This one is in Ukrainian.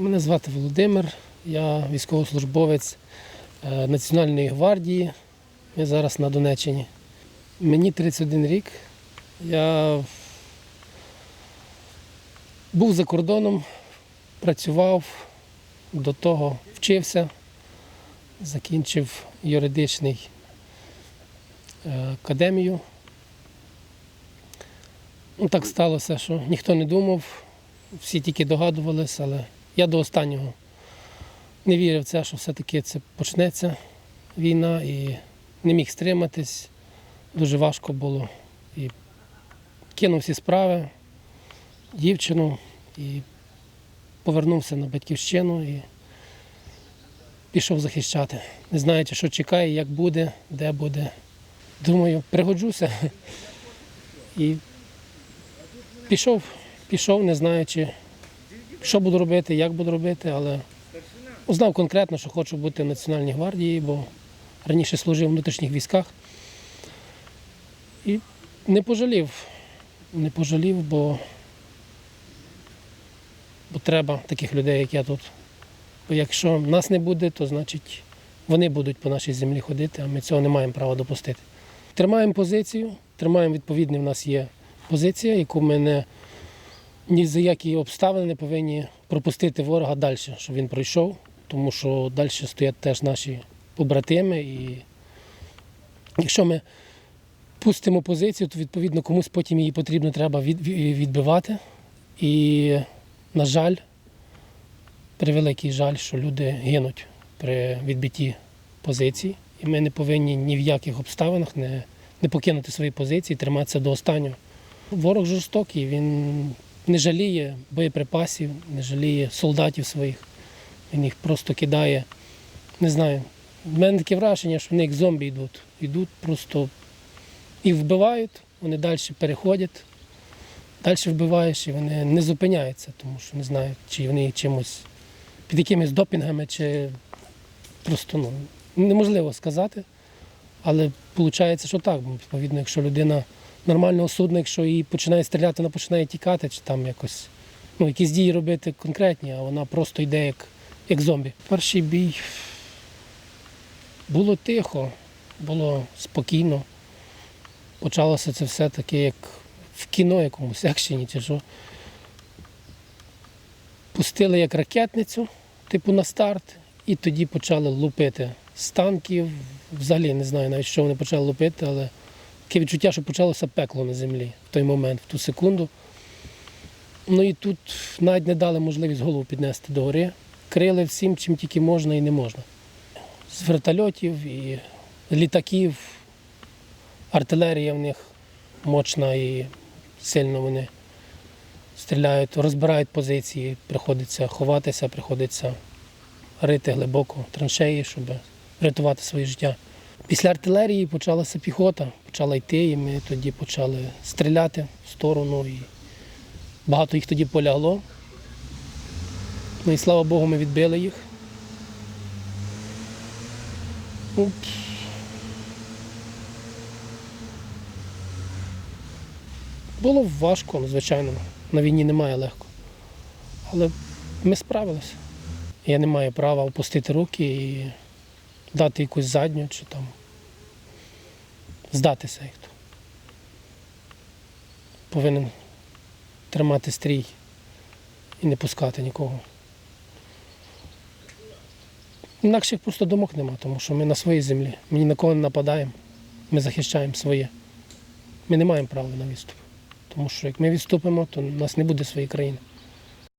Мене звати Володимир, я військовослужбовець е, Національної гвардії. Я зараз на Донеччині. Мені 31 рік. Я був за кордоном, працював, до того вчився, закінчив юридичний е, академію. Ну, так сталося, що ніхто не думав, всі тільки догадувалися, але я до останнього не вірив в це, що все-таки це почнеться війна і не міг стриматись. Дуже важко було. І кинув всі справи, дівчину і повернувся на батьківщину і пішов захищати. Не знаючи, що чекає, як буде, де буде. Думаю, пригоджуся. І пішов, пішов, не знаючи, що буду робити, як буду робити, але знав конкретно, що хочу бути в Національній гвардії, бо раніше служив в внутрішніх військах. І не пожалів. Не пожалів, бо, бо треба таких людей, як я тут. Бо якщо нас не буде, то значить вони будуть по нашій землі ходити, а ми цього не маємо права допустити. Тримаємо позицію, тримаємо відповідне, в нас є позиція, яку ми не ні за які обставини не повинні пропустити ворога далі, щоб він пройшов, тому що далі стоять теж наші побратими. І якщо ми пустимо позицію, то відповідно комусь потім її потрібно треба відбивати. І, на жаль, превеликий жаль, що люди гинуть при відбитті позицій. І ми не повинні ні в яких обставинах не, не покинути свої позиції, триматися до останнього. Ворог жорстокий, він не жаліє боєприпасів, не жаліє солдатів своїх. Він їх просто кидає. Не знаю. У мене таке враження, що вони як зомбі йдуть. Йдуть просто їх вбивають, вони далі переходять, далі вбиваєш, і вони не зупиняються, тому що не знаю, чи вони чимось під якимись допінгами, чи просто ну, неможливо сказати. Але виходить, що так. Бо, Відповідно, якщо людина нормального судна, якщо її починає стріляти, вона починає тікати, чи там якось ну, якісь дії робити конкретні, а вона просто йде як, як зомбі. Перший бій було тихо, було спокійно. Почалося це все таке, як в кіно якомусь екшені, чи що. Пустили як ракетницю, типу на старт, і тоді почали лупити з танків. Взагалі не знаю навіть, що вони почали лупити, але таке відчуття, що почалося пекло на землі в той момент, в ту секунду. Ну і тут навіть не дали можливість голову піднести до гори. Крили всім, чим тільки можна і не можна. З вертольотів і літаків, артилерія в них мощна і сильно вони стріляють, розбирають позиції, приходиться ховатися, приходиться рити глибоко траншеї, щоб врятувати своє життя. Після артилерії почалася піхота, почала йти, і ми тоді почали стріляти в сторону. І багато їх тоді полягло. Ну і слава Богу, ми відбили їх. Було важко, звичайно. На війні немає легко. Але ми справилися. Я не маю права опустити руки і дати якусь задню чи там здатися як то. Повинен тримати стрій і не пускати нікого. Інакших просто думок нема, тому що ми на своїй землі. Ми ні на кого не нападаємо. Ми захищаємо своє. Ми не маємо права на відступ. Тому що як ми відступимо, то у нас не буде своєї країни.